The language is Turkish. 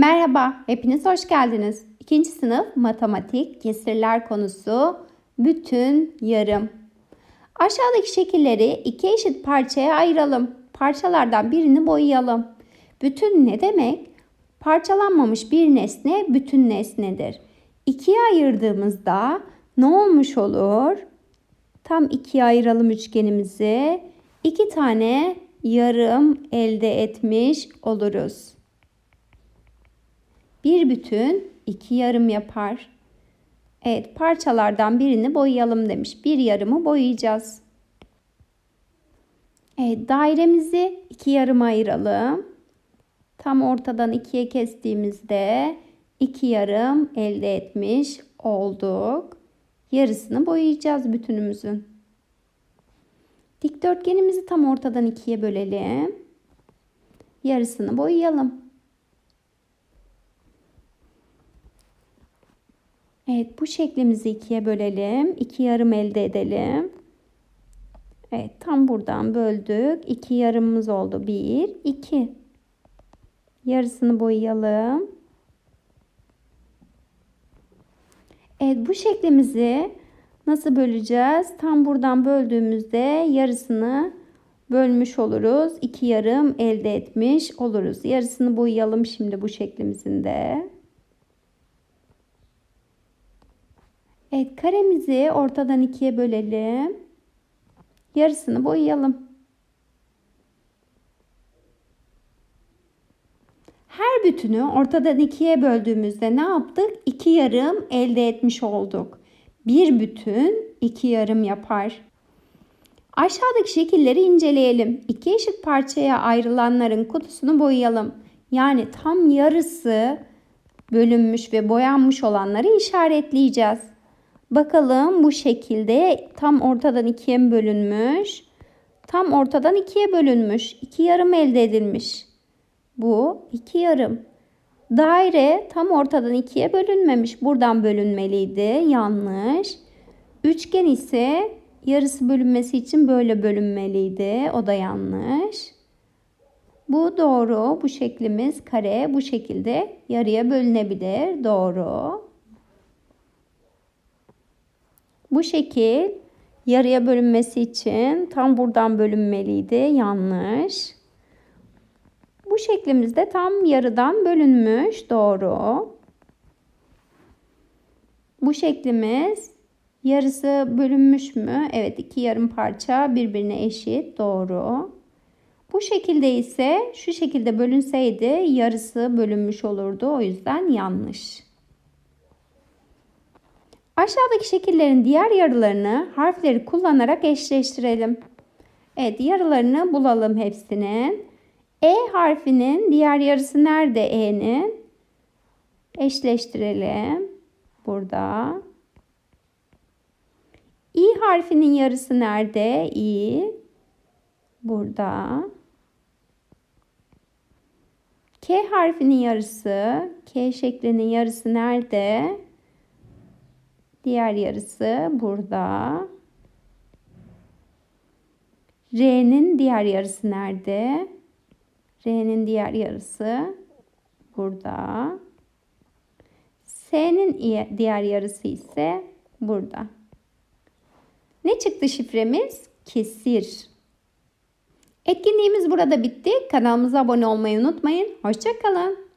Merhaba, hepiniz hoş geldiniz. İkinci sınıf matematik kesirler konusu bütün yarım. Aşağıdaki şekilleri iki eşit parçaya ayıralım. Parçalardan birini boyayalım. Bütün ne demek? Parçalanmamış bir nesne bütün nesnedir. İkiye ayırdığımızda ne olmuş olur? Tam ikiye ayıralım üçgenimizi. İki tane yarım elde etmiş oluruz. Bir bütün iki yarım yapar. Evet parçalardan birini boyayalım demiş. Bir yarımı boyayacağız. Evet dairemizi iki yarıma ayıralım. Tam ortadan ikiye kestiğimizde iki yarım elde etmiş olduk. Yarısını boyayacağız bütünümüzün. Dikdörtgenimizi tam ortadan ikiye bölelim. Yarısını boyayalım. Evet bu şeklimizi ikiye bölelim. İki yarım elde edelim. Evet tam buradan böldük. İki yarımımız oldu. Bir, iki. Yarısını boyayalım. Evet bu şeklimizi nasıl böleceğiz? Tam buradan böldüğümüzde yarısını bölmüş oluruz. İki yarım elde etmiş oluruz. Yarısını boyayalım şimdi bu şeklimizin de. Evet karemizi ortadan ikiye bölelim. Yarısını boyayalım. Her bütünü ortadan ikiye böldüğümüzde ne yaptık? İki yarım elde etmiş olduk. Bir bütün iki yarım yapar. Aşağıdaki şekilleri inceleyelim. İki eşit parçaya ayrılanların kutusunu boyayalım. Yani tam yarısı bölünmüş ve boyanmış olanları işaretleyeceğiz. Bakalım bu şekilde tam ortadan ikiye mi bölünmüş? Tam ortadan ikiye bölünmüş. İki yarım elde edilmiş. Bu iki yarım. Daire tam ortadan ikiye bölünmemiş. Buradan bölünmeliydi. Yanlış. Üçgen ise yarısı bölünmesi için böyle bölünmeliydi. O da yanlış. Bu doğru. Bu şeklimiz kare bu şekilde yarıya bölünebilir. Doğru. Bu şekil yarıya bölünmesi için tam buradan bölünmeliydi. Yanlış. Bu şeklimizde tam yarıdan bölünmüş. Doğru. Bu şeklimiz yarısı bölünmüş mü? Evet iki yarım parça birbirine eşit. Doğru. Bu şekilde ise şu şekilde bölünseydi yarısı bölünmüş olurdu. O yüzden yanlış. Aşağıdaki şekillerin diğer yarılarını harfleri kullanarak eşleştirelim. Evet yarılarını bulalım hepsinin. E harfinin diğer yarısı nerede E'nin? Eşleştirelim. Burada. İ harfinin yarısı nerede? İ. Burada. K harfinin yarısı, K şeklinin yarısı nerede? Diğer yarısı burada. R'nin diğer yarısı nerede? R'nin diğer yarısı burada. S'nin diğer yarısı ise burada. Ne çıktı şifremiz? Kesir. Etkinliğimiz burada bitti. Kanalımıza abone olmayı unutmayın. Hoşçakalın.